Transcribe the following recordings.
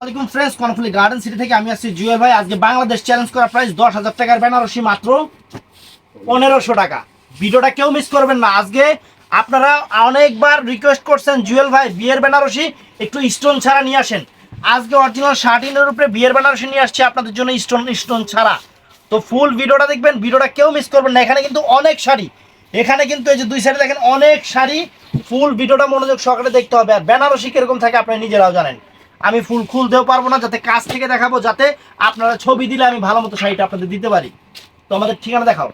আসসালামাইকুম friends Karnaphuli garden city থেকে আমি আসছি জুয়েল ভাই। আজকে বাংলাদেশ চ্যালেঞ্জ করা প্রাইস দশ হাজার টাকার বেনারসি মাত্র পনেরোশো টাকা। ভিডিওটা কেউ মিস করবেন না। আজকে আপনারা অনেকবার রিকোয়েস্ট করছেন জুয়েল ভাই বিয়ের বেনারসি, একটু স্টোন ছাড়া নিয়ে আসেন। আজকে অরিজিনাল শার্টিনের উপরে বিয়ের বেনারসি নিয়ে আসছি আপনাদের জন্য স্টোন স্টোন ছাড়া। তো ফুল ভিডিওটা দেখবেন, ভিডিওটা কেউ মিস করবেন না। এখানে কিন্তু অনেক শাড়ি। এখানে কিন্তু এই যে দুই সাইডে দেখেন অনেক শাড়ি। ফুল ভিডিওটা মনোযোগ সহকারে দেখতে হবে। আর বেনারসি কীরকম থাকে আপনারা নিজেরাও জানেন। আমি ফুল খুলতেও পারব না, যাতে কাছ থেকে দেখাবো, যাতে আপনারা ছবি দিলে আমি ভালো মতো শাড়িটা আপনাদের দিতে পারি। তো আমাদের ঠিকানা দেখাও।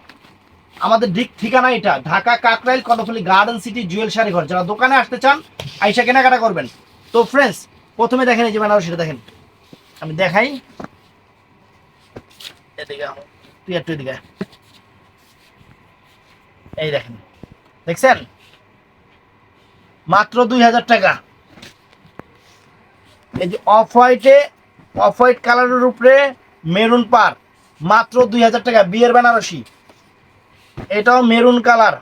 আমাদের ঠিক ঠিকানা এটা, ঢাকা কাকরাইল কর্ণফুলি গার্ডেন সিটি জুয়েল শাড়ি ঘর। যারা দোকানে আসতে চান, আইসা কেনাকাটা করবেন। তো ফ্রেন্ডস প্রথমে দেখেন এই যে বেনারসিটা দেখেন। আমি দেখাই। এই দেখেন। দেখছেন? মাত্র দুই হাজার টাকা। এই যে অফ হোয়াইটে, অফ হোয়াইট কালারের উপরে মেরুন পার, মাত্র দুই হাজার টাকা, বিয়ের বেনারসি। এটাও মেরুন কালার।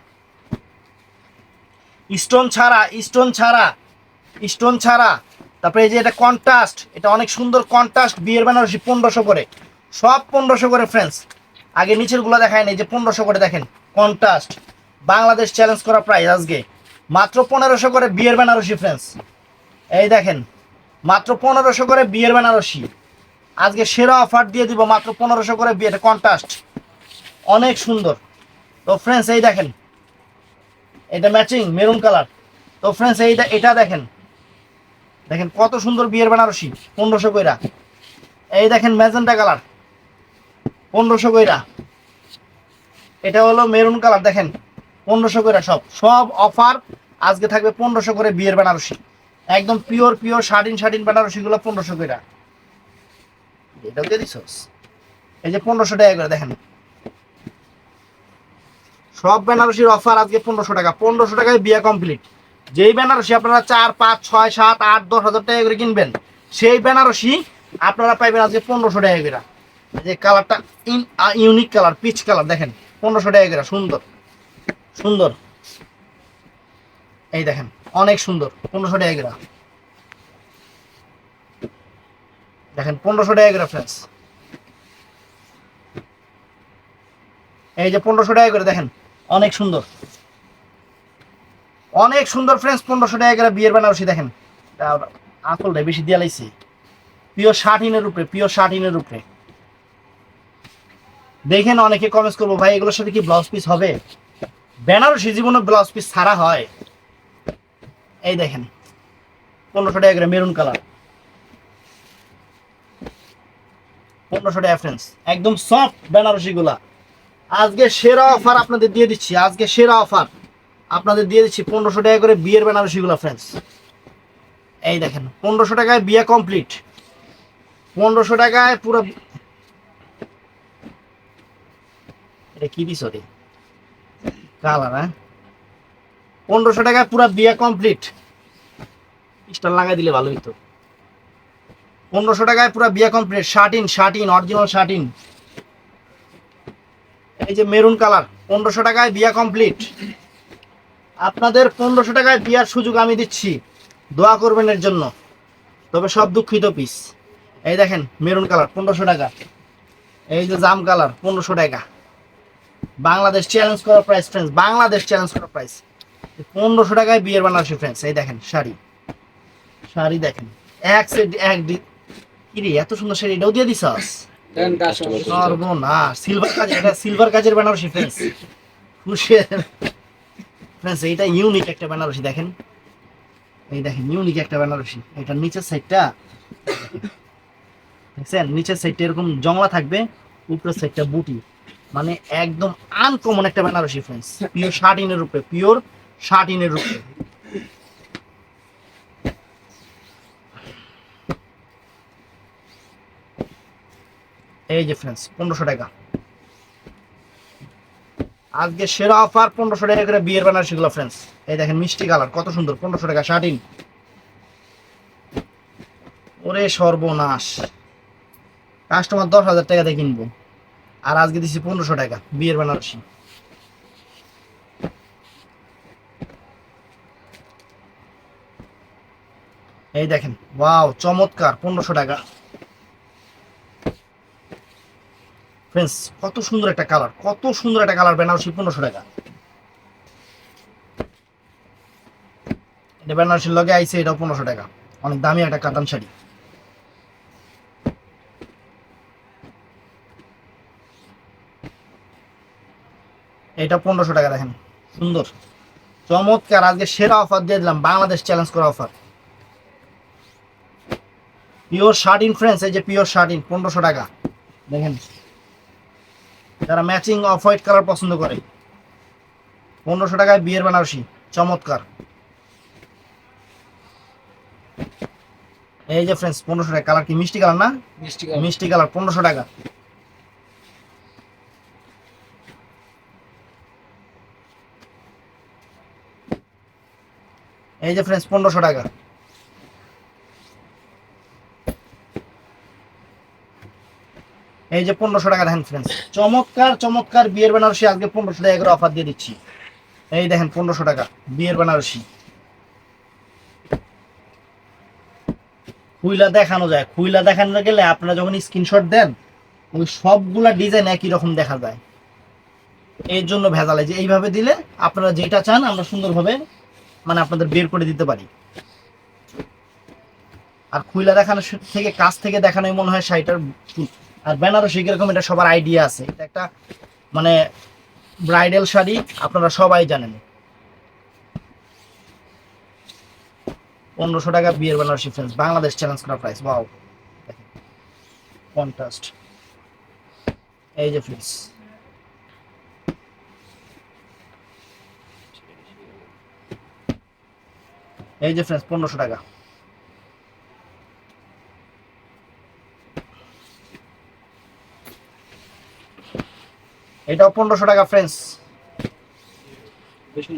স্টোন ছাড়া স্টোন ছাড়া স্টোন ছাড়া। তারপরে এই যে এটা কন্ট্রাস্ট, এটা অনেক সুন্দর কন্ট্রাস্ট, বিয়ের বেনারসি পনেরোশো করে। সব পনেরোশো করে ফ্রেন্ডস আগে নিচেরগুলো দেখায় এই যে পনেরোশো করে দেখেন, কন্ট্রাস্ট। বাংলাদেশ চ্যালেঞ্জ করা প্রাইস আজকে। মাত্র পনেরোশো করে, বিয়ের বেনারসি ফ্রেন্ডস এই দেখেন মাত্র পনেরোশো করে বিয়ের বেনারসি। আজকে সেরা অফার দিয়ে দিব মাত্র পনেরোশো করে বিয়ের কন্ট্রাস্ট অনেক সুন্দর। তো ফ্রেন্ডস এই দেখেন। এটা ম্যাচিং মেরুন কালার তো ফ্রেন্ডস এইটা এটা দেখেন। দেখেন কত সুন্দর বিয়ের বেনারসি, পনেরোশো কইরা। এই দেখেন ম্যাজেন্টা কালার পনেরোশো কইরা। এটা হলো মেরুন কালার দেখেন। পনেরোশো কইরা সব। সব অফার আজকে থাকবে পনেরোশো করে বিয়ের বেনারসি। একদম পিওর পিওর শার্টিন শার্টিন বেনারসিগুলো পনেরোশো কইরা এটাও দিয়ে দিছস এই যে পনেরোশো টাকা করে, দেখেন। সব বেনারসির অফার আজকে পনেরোশো টাকা। পনেরোশো টাকায় বিয়ে কমপ্লিট যেই বেনারসি আপনারা চার, পাঁচ, ছয়, সাত, আট, দশ হাজার টাকা করে কিনবেন, সেই বেনারসি আপনারা পাইবেন আজকে পনেরোশো টাকা করে। এই যে কালারটা in unique colour peach colour, দেখেন। পনেরোশো টাকা করে, সুন্দর। সুন্দর। এই দেখেন। অনেক সুন্দর, পনেরোশো টাকা করে। দেখেন, পনেরোশো টাকা করে ফ্রেন্ডস এই যে পনেরোশো টাকা করে, দেখেন, অনেক সুন্দর। অনেক সুন্দর ফ্রেন্ডস পনেরোশো টাকা করে বিয়ের বেনারসি, দেখেন। আঁচলটা বেশি দিয়া লাইছি পিওর ষাট ইনের উপরে পিওর শার্টিনের উপরে। দেখেন, অনেকে কমেন্টস করব, ভাই, এগুলোর সাথে কি ব্লাউজ পিস হবে? বেনারসি জীবনে ব্লাউজ পিস ছাড়া হয়। এই দেখেন, পনেরোশো টাকা করে মেরুন কালার পনেরোশো টাকা ফ্রেন্ডস একদম সফট বেনারসি গুলা আজকে সেরা অফার আপনাদের দিয়ে দিচ্ছি, আজকে সেরা অফার আপনাদের দিয়ে দিচ্ছি পনেরোশো টাকা করে বিয়ের বেনারসি গুলা ফ্রেন্ডস এই দেখেন, পনেরোশো টাকায় বিয়ে কমপ্লিট পনেরোশো টাকায় পুরো এটা কি দিস কালার হ্যাঁ? পনেরোশো টাকায় পুরো বিয়ে কমপ্লিট স্টার লাগাই দিলে ভালো হইতো। পনেরোশো টাকায় পুরো বিয়ে complete satin satin original satin. এই যে মেরুন কালার পনেরোশো টাকায় বিয়া কমপ্লিট আপনাদের পনেরোশো টাকায় বিয়ার সুযোগ আমি দিচ্ছি। দোয়া করবেন এর জন্য। তবে সব দুঃখিত পিস এই দেখেন মেরুন কালার পনেরোশো টাকা। এই যে জাম কালার পনেরোশো টাকা। বাংলাদেশ চ্যালেঞ্জ করা প্রাইস ফ্রেন্ডস বাংলাদেশ চ্যালেঞ্জ করা প্রাইস পনেরোশো টাকায় বিয়ের বানারসি ফ্রেন্ডস এই দেখেন শাড়ি। শাড়ি দেখেন। এক সেট এক ডি- কি রে এত সুন্দর শাড়ি এটাও দিয়ে দিছাস? সর্বনাশ। সিলভার কাজের এটা সিলভার কাজের বেনারসি ফ্রেন্ডস ফ্রেন্ডস এইটা ইউনিক একটা বেনারসি দেখেন। এই দেখেন ইউনিক একটা বেনারসি। এটা নিচের সাইডটা দেখছেন? নিচের সাইডটা এরকম জংলা থাকবে উপরের সাইডটা বুটি। মানে একদম আনকমন একটা বেনারসি ফ্রেন্ডস পিওর শার্টিনের উপরে পিওর শার্টিনের উপরে। এই যে ফ্রেন্ডস পনেরোশো টাকা। আজকে সেরা অফার পনেরোশো টাকা করে বিয়ের বেনারসি গুলো ফ্রেন্ডস এই দেখেন, মিষ্টি কালার কত সুন্দর, পনেরোশো টাকা, ষাট ইন। ওরে সর্বনাশ। কাস্টমার দশ হাজার টাকাতে কিনবো। আর আজকে দিচ্ছি পনেরোশো টাকা, বিয়ের বেনারসি এই দেখেন, ওয়াও, চমৎকার, পনেরোশো টাকা। ফ্রেন্ডস কত সুন্দর একটা কালার, কত সুন্দর একটা কালার বেনারসি, পনেরোশো টাকা। এটা বেনারসির লগে আইছে, এটাও পনেরোশো টাকা। অনেক দামি একটা কাতান শাড়ি। এটা পনেরোশো টাকা দেখেন, সুন্দর। চমৎকার, আজকে সেরা অফার দিয়ে দিলাম, বাংলাদেশ চ্যালেঞ্জ করা অফার পিওর শার্টিন ফ্রেন্ডস এই যে পিওর শার্ট ইন পনেরোশো টাকা। দেখেন। যারা ম্যাচিং অফ হোয়াইট কালার পছন্দ করে পনেরোশো টাকায় বিয়ের বেনারসি চমৎকার। এই যে ফ্রেন্ডস পনেরোশো টাকা। কালার কি মিষ্টি কালার না? মিষ্টি মিষ্টি কালার পনেরোশো টাকা। এই যে ফ্রেন্ডস পনেরোশো টাকা। এই যে পনেরোশো টাকা দেখেন ফ্রেন্ডস চমৎকার চমৎকার বিয়ের বেনারসি আজকে পনেরোশো টাকা করে অফার দিয়ে দিচ্ছি। এই দেখেন পনেরোশো টাকা বিয়ের বেনারসি। খুইলা দেখানো যায়, খুইলা দেখানো গেলে আপনারা যখন স্ক্রিনশট দেন, ওই সবগুলা ডিজাইন একই রকম দেখা যায়। এর জন্য ভেজালে যে এইভাবে দিলে আপনারা যেটা চান আমরা সুন্দরভাবে মানে আপনাদের বের করে দিতে পারি। আর খুইলা দেখানো থেকে, কাছ থেকে দেখানোই মনে হয় শাড়িটার। আর বেনারসি কীরকম, এটা সবার আইডিয়া আছে। এটা একটা মানে ব্রাইডাল শাড়ি, আপনারা সবাই জানেন। পনেরোশো টাকা বিয়ের বেনারসি ফ্রেন্ডস বাংলাদেশ চ্যালেঞ্জ করা প্রাইস ওয়াও কন্ট্রাস্ট এই যে ফ্রেন্ডস এই যে ফ্রেন্ডস পনেরোশো টাকা। এটাও পনেরোশো টাকা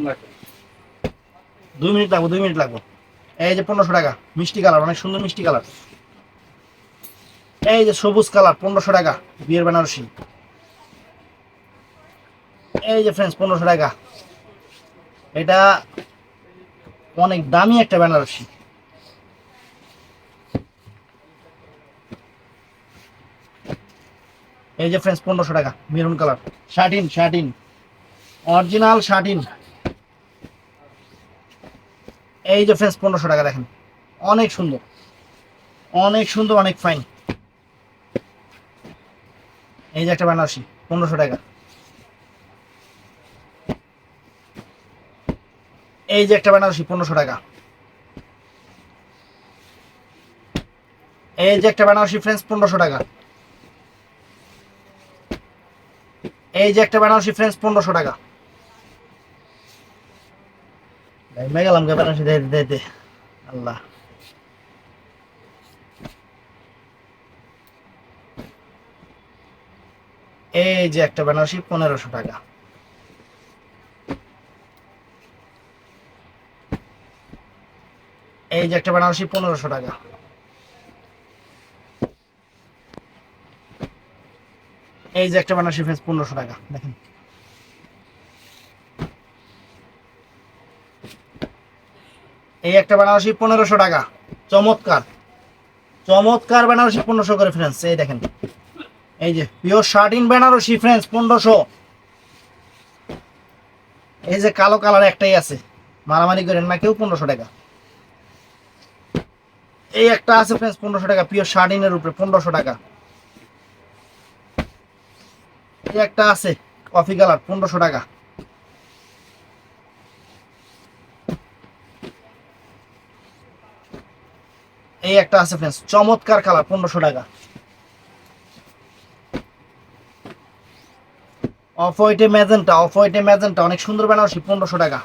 লাগে দুই মিনিট লাগবো দুই মিনিট লাগবো। এই যে পনেরোশো টাকা মিষ্টি কালার অনেক সুন্দর মিষ্টি কালার। এই যে সবুজ কালার পনেরোশো টাকা বিয়ের বেনারসি। এই যে ফ্রেন্ডস পনেরোশো টাকা। এটা অনেক দামি একটা বেনারসি। এই যে ফ্রেন্ডস পনেরোশো টাকা, maroon colour. Satin satin original satin এই যে ফ্রেন্ডস পনেরোশো টাকা দেখেন, অনেক সুন্দর। অনেক সুন্দর, অনেক ফাইন। এই যে একটা বেনারসি, পনেরোশো টাকা। এই যে একটা বেনারসি, পনেরোশো টাকা। এই যে একটা বেনারসি ফ্রেন্ডস পনেরোশো টাকা। এই যে একটা বেনারসি ফ্রেন্ডস পনেরোশো টাকা। গেলাম কে বেনারসি দে দে দে আল্লাহ। এই যে একটা বেনারসি, পনেরোশো টাকা। এই যে একটা বেনারসি, পনেরোশো টাকা। এই যে একটা বেনারসি ফেন্স পনেরোশো টাকা, দেখেন। এই একটা বেনারসি পনেরোশো টাকা, চমৎকার। চমৎকার বেনারসি পনেরোশো করে ফ্রেন্ডস এই দেখেন। এই যে পিওর শার্টিন বেনারসি ফ্রেন্ডস পনেরোশো। এই যে কালো কালার একটাই আছে, মারামারি করেন না কেউ, পনেরোশো টাকা। এই একটা আছে ফ্রেন্ডস পনেরোশো টাকা পিওর শার্টিনের উপরে, পনেরোশো টাকা। একটা আছে কফি কালার পনেরোশো টাকা। এই একটা আছে ফ্রেন্ডস চমৎকার কালার পনেরোশো টাকা। অফ হোয়াইটে ম্যাজেন্টা অফ হোয়াইটে ম্যাজেন্টা অনেক সুন্দর বেনারসি পনেরোশো টাকা।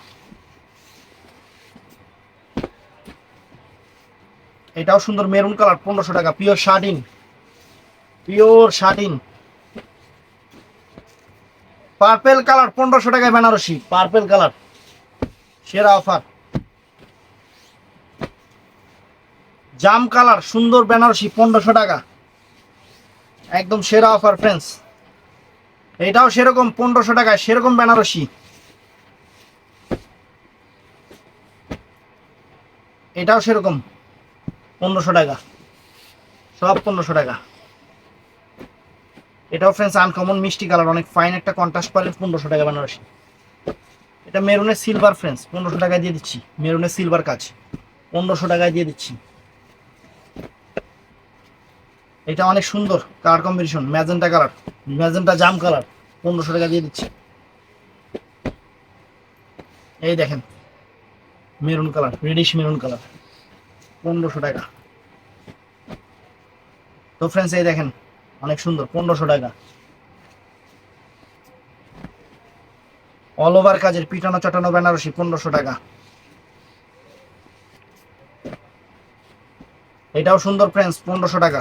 এটাও সুন্দর মেরুন কালার পনেরোশো টাকা pure satin pure satin purple colour পনেরোশো টাকায় বেনারসি। পার্পেল কালার সেরা অফার জাম কালার সুন্দর বেনারসি পনেরোশো টাকা। একদম সেরা অফার ফ্রেন্ডস এটাও সেরকম পনেরোশো টাকায় সেরকম বেনারসি। এটাও সেরকম পনেরোশো টাকা। সব পনেরোশো টাকা। এটাও ফ্রেন্ডস আনকমন মিষ্টি কালার অনেক ফাইন একটা কন্ট্রাস্ট পারেন পনেরোশো টাকা বেনারসি। এটা মেরুনের সিলভার ফ্রেন্ডস পনেরোশো টাকায় দিয়ে দিচ্ছি। মেরুনের সিলভার কাজ। পনেরোশো টাকায় দিয়ে দিচ্ছি। এটা অনেক সুন্দর colour combination magenta colour magenta জাম কালার পনেরোশো টাকা দিয়ে দিচ্ছি। এই দেখেন maroon colour reddish maroon colour পনেরোশো টাকা। তো ফ্রেন্ডস এই দেখেন অনেক সুন্দর, পনেরোশো টাকা। অল ওভার কাজের পিটানো চটানো বেনারসি, পনেরোশো টাকা। এটাও সুন্দর ফ্রেন্ডস পনেরোশো টাকা।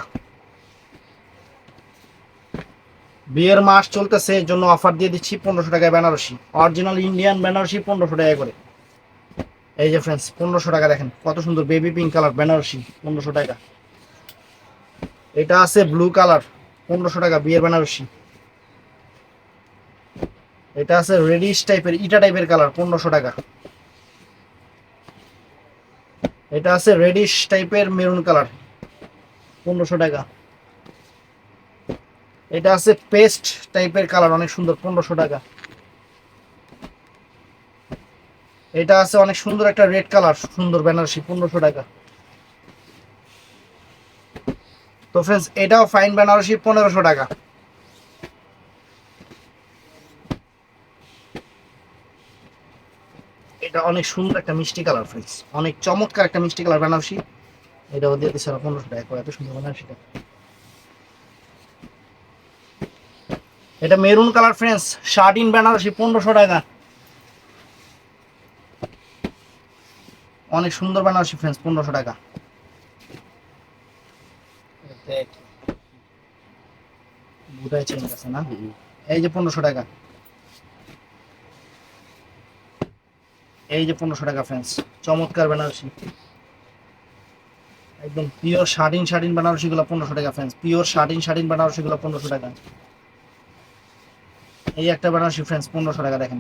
বিয়ের মাস চলতেছে এর জন্য অফার দিয়ে দিচ্ছি পনেরোশো টাকায় বেনারসি। অরিজিনাল ইন্ডিয়ান বেনারসি, পনেরোশো টাকা করে। এই যে ফ্রেন্ডস পনেরোশো টাকা দেখেন, কত সুন্দর বেবি পিঙ্ক কালার বেনারসি, পনেরোশো টাকা। এটা আছে ব্লু কালার পনেরোশো টাকা, বিয়ের বেনারসি। এটা আছে রেডিশ টাইপের ইটা টাইপের কালার পনেরোশো টাকা। এটা আছে রেডিশ টাইপের মেরুন কালার পনেরোশো টাকা। এটা আছে পেস্ট টাইপের কালার অনেক সুন্দর, পনেরোশো টাকা। এটা আছে অনেক সুন্দর একটা রেড কালার সুন্দর বেনারসি, পনেরোশো টাকা। তো ফ্রেন্ডস এটাও ফাইন বেনারসি পনেরোশো টাকা। এটা অনেক সুন্দর একটা মিষ্টি কালার ফ্রেন্ডস অনেক চমৎকার একটা মিষ্টি কালার বেনারসি। এটাও দিয়ে দিচ্ছে পনেরোশো টাকা এত সুন্দর বেনারসিটা। এটা maroon colour friends satin Benarasi, পনেরোশো টাকা। অনেক সুন্দর বেনারসি ফ্রেন্ডস পনেরোশো টাকা। বুধায় চেঞ্জ আছে না? এই যে পনেরোশো টাকা। এই যে পনেরোশো টাকা ফ্রেন্ডস চমৎকার বেনারসি। একদম পিওর শার্টিন শার্টিন বেনারসি গুলো পনেরোশো টাকা ফ্রেন্ডস পিওর শার্টিন শার্টিন বেনারসিগুলো পনেরোশো টাকা। এই একটা বেনারসি ফ্রেন্ডস পনেরোশো টাকা দেখেন।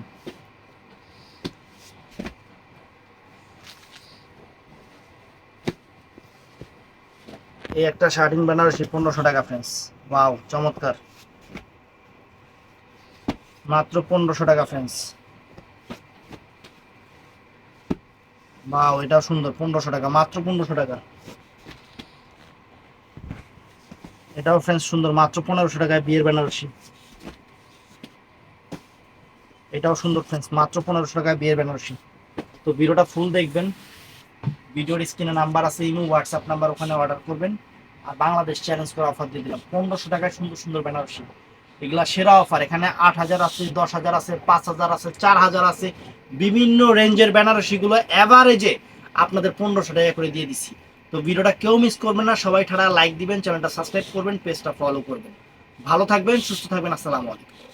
এই একটা শার্টিন বেনারসি পনেরোশো টাকা ফ্রেন্ডস ওয়াও চমৎকার। মাত্র পনেরোশো টাকা ফ্রেন্ডস ওয়াও এটাও সুন্দর, পনেরোশো টাকা, মাত্র পনেরোশো টাকা। এটাও ফ্রেন্ডস সুন্দর, মাত্র পনেরোশো টাকায় বিয়ের বেনারসি এটাও সুন্দর ফ্রেন্ডস মাত্র পনেরোশো টাকায় বিয়ের বেনারসি তো ভিডিওটা ফুল দেখবেন। ভিডিওর স্ক্রিনে নাম্বার আছে, ইমো হোয়াটসঅ্যাপ নাম্বার, ওখানে অর্ডার করবেন। আর বাংলাদেশ চ্যালেঞ্জ করে অফার দিয়ে দিলাম। পনেরোশো টাকায় সুন্দর সুন্দর বেনারসি। এগুলা সেরা অফার এখানে আট হাজার আছে, দশ হাজার আছে, পাঁচ হাজার আছে, চার হাজার আছে। বিভিন্ন রেঞ্জের বেনারসিগুলো অ্যাভারেজে আপনাদের পনেরোশো টাকা করে দিয়ে দিচ্ছি তো ভিডিওটা কেউ মিস করবেন না। সবাই ঠাড়া লাইক দিবেন চ্যানেলটা সাবস্ক্রাইব করবেন পেজটা ফলো করবেন। ভালো থাকবেন, সুস্থ থাকবেন। আসসালামু আলাইকুম।